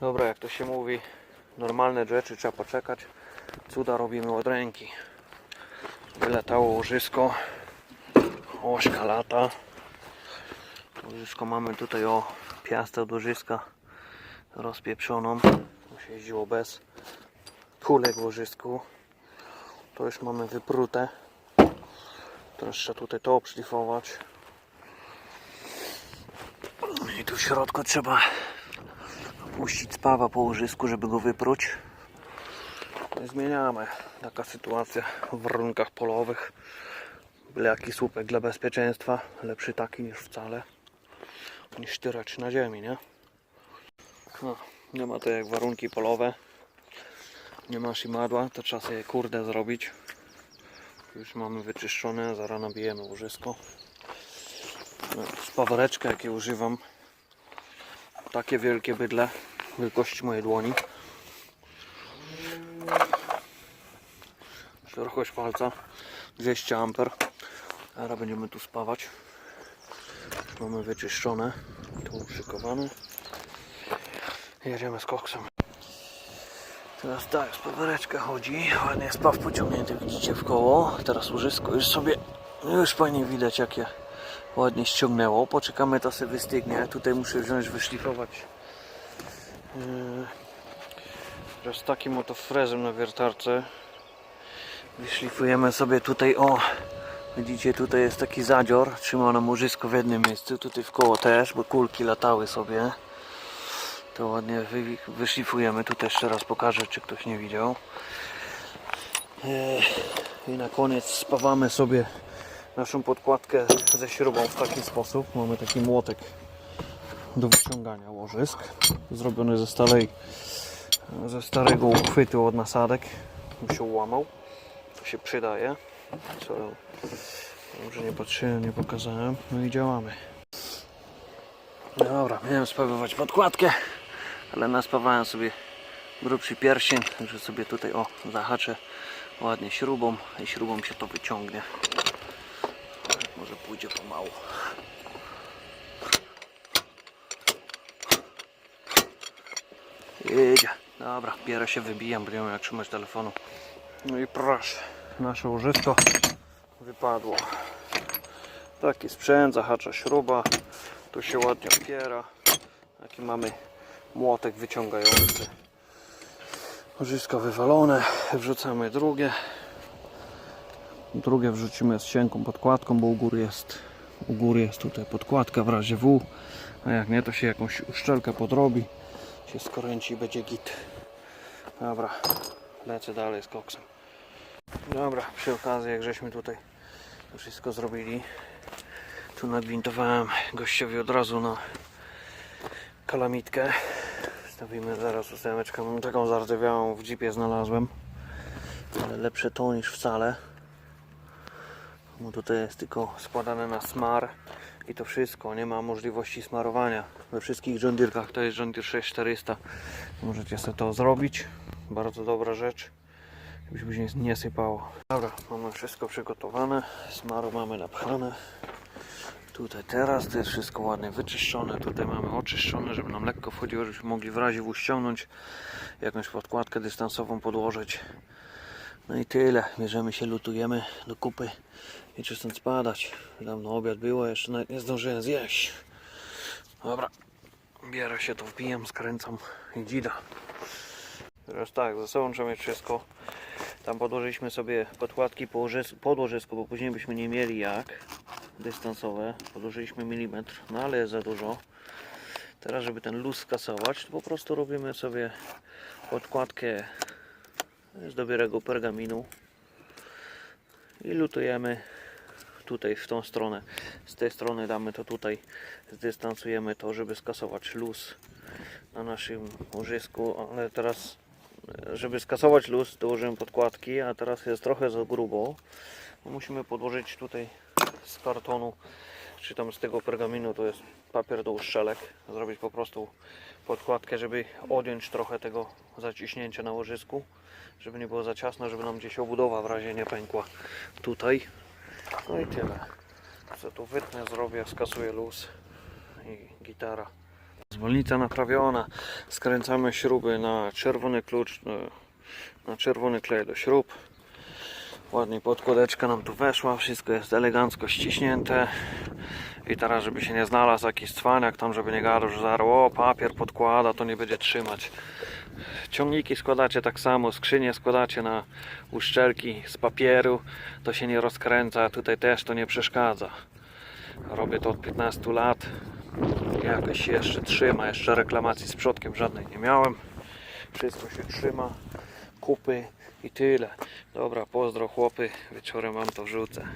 Dobra, jak to się mówi, normalne rzeczy trzeba poczekać. Cuda robimy od ręki. Wylatało łożysko. Ośka lata. Łożysko mamy tutaj o piastę od łożyska rozpieprzoną. To się jeździło bez kulek w łożysku. To już mamy wyprute. Teraz trzeba tutaj to obszlifować. I tu w środku trzeba puścić spawa po łożysku, żeby go wypróć. I zmieniamy. Taka sytuacja w warunkach polowych. Byle jaki słupek dla bezpieczeństwa. Lepszy taki niż wcale. Niż tyrać na ziemi, nie? No, nie ma to jak warunki polowe. Nie ma simadła, to trzeba sobie kurde zrobić. Już mamy wyczyszczone, zaraz nabijemy łożysko. No, Spawareczkę jakie używam. Takie wielkie bydle, wielkości mojej dłoni. Szerokość palca 200 amper. Teraz będziemy tu spawać. Mamy wyczyszczone, tu uszykowane. Jedziemy z koksem. Teraz tak, spawareczka chodzi. Ładnie jest spaw pociągnięty, widzicie w koło. Teraz łożysko już sobie, no już fajnie widać jakie ładnie ściągnęło. Poczekamy to sobie wystygnie. Tutaj muszę wziąć, wyszlifować. Yy, Teraz takim oto frezem na wiertarce. Wyszlifujemy sobie tutaj o widzicie tutaj jest taki zadzior trzyma nam łożysko w jednym miejscu tutaj w koło też bo kulki latały sobie. To ładnie wy, wyszlifujemy. Tutaj jeszcze raz pokażę czy ktoś nie widział. Yy, i na koniec spawamy sobie naszą podkładkę ze śrubą w taki sposób. Mamy taki młotek do wyciągania łożysk zrobiony ze starej ze starego uchwytu od nasadek. Mi się ułamał to się przydaje. Co? Może nie patrzyłem, nie pokazałem. No i działamy. Dobra, miałem spawywać podkładkę ale naspawałem sobie grubszy pierścień także sobie tutaj o zahaczę ładnie śrubą i śrubą się to wyciągnie. Może pójdzie pomału Jedzie. Dobra, bierę się, wybijam, bo nie jak trzymać telefonu. No i proszę, nasze łożysko wypadło. Taki sprzęt, zahacza śruba, tu się ładnie opiera. Taki mamy młotek wyciągający. Łożysko wywalone, wrzucamy drugie. Drugie wrzucimy z cienką podkładką, bo u góry jest, u góry jest tutaj podkładka w razie W. A jak nie, to się jakąś uszczelkę podrobi się skręci i będzie git. Dobra, lecę dalej z koksem. Dobra, przy okazji jak żeśmy tutaj wszystko zrobili, tu nagwintowałem gościowi od razu na kalamitkę. Stawimy zaraz ósemeczkę, taką zardzewiałą w jeepie znalazłem, ale lepsze to niż wcale. Bo tutaj jest tylko składane na smar i to wszystko, nie ma możliwości smarowania. We wszystkich John to jest John Deere 6400. Możecie sobie to zrobić. Bardzo dobra rzecz. Żeby się nie sypało. Dobra, mamy wszystko przygotowane. Smaru mamy napchane. Tutaj teraz to jest wszystko ładnie wyczyszczone. Tutaj mamy oczyszczone, żeby nam lekko wchodziło, żebyśmy mogli w razie ściągnąć jakąś podkładkę dystansową podłożyć. No i tyle. Bierzemy się, lutujemy do kupy i czy stąd spadać. Dawno obiad było, jeszcze nawet nie zdążyłem zjeść. Dobra, bierę się to, wbijam, skręcam i dzida. Teraz tak, ze sobą trzeba mieć wszystko. Tam podłożyliśmy sobie podkładki po łożys- pod łożysko, bo później byśmy nie mieli jak. Dystansowe. Podłożyliśmy milimetr, no ale jest za dużo. Teraz, żeby ten luz skasować, to po prostu robimy sobie podkładkę z dobierego pergaminu. I lutujemy tutaj w tą stronę. Z tej strony damy to tutaj. Zdystansujemy to żeby skasować luz na naszym łożysku ale teraz żeby skasować luz dołożymy podkładki a teraz jest trochę za grubo. Bo musimy podłożyć tutaj z kartonu czy tam z tego pergaminu to jest papier do uszczelek zrobić po prostu podkładkę żeby odjąć trochę tego zaciśnięcia na łożysku żeby nie było za ciasno, żeby nam gdzieś obudowa w razie nie pękła tutaj. No i tyle. Co tu wytnę, zrobię, skasuję luz i gitara. Zwolnica naprawiona. Skręcamy śruby na czerwony klucz, e, na czerwony klej do śrub. Ładnie podkładeczka nam tu weszła, wszystko jest elegancko ściśnięte. I teraz, żeby się nie znalazł jakiś cwaniak tam, żeby nie gadał, że zaraz o papier podkłada, to nie będzie trzymać. Ciągniki składacie tak samo, skrzynie składacie na uszczelki z papieru, to się nie rozkręca, tutaj też to nie przeszkadza. Robię to od 15 lat, jakoś jeszcze trzyma, jeszcze reklamacji z przodkiem żadnej nie miałem. Wszystko się trzyma, kupy i tyle. Dobra, pozdro chłopy, wieczorem wam to wrzucę.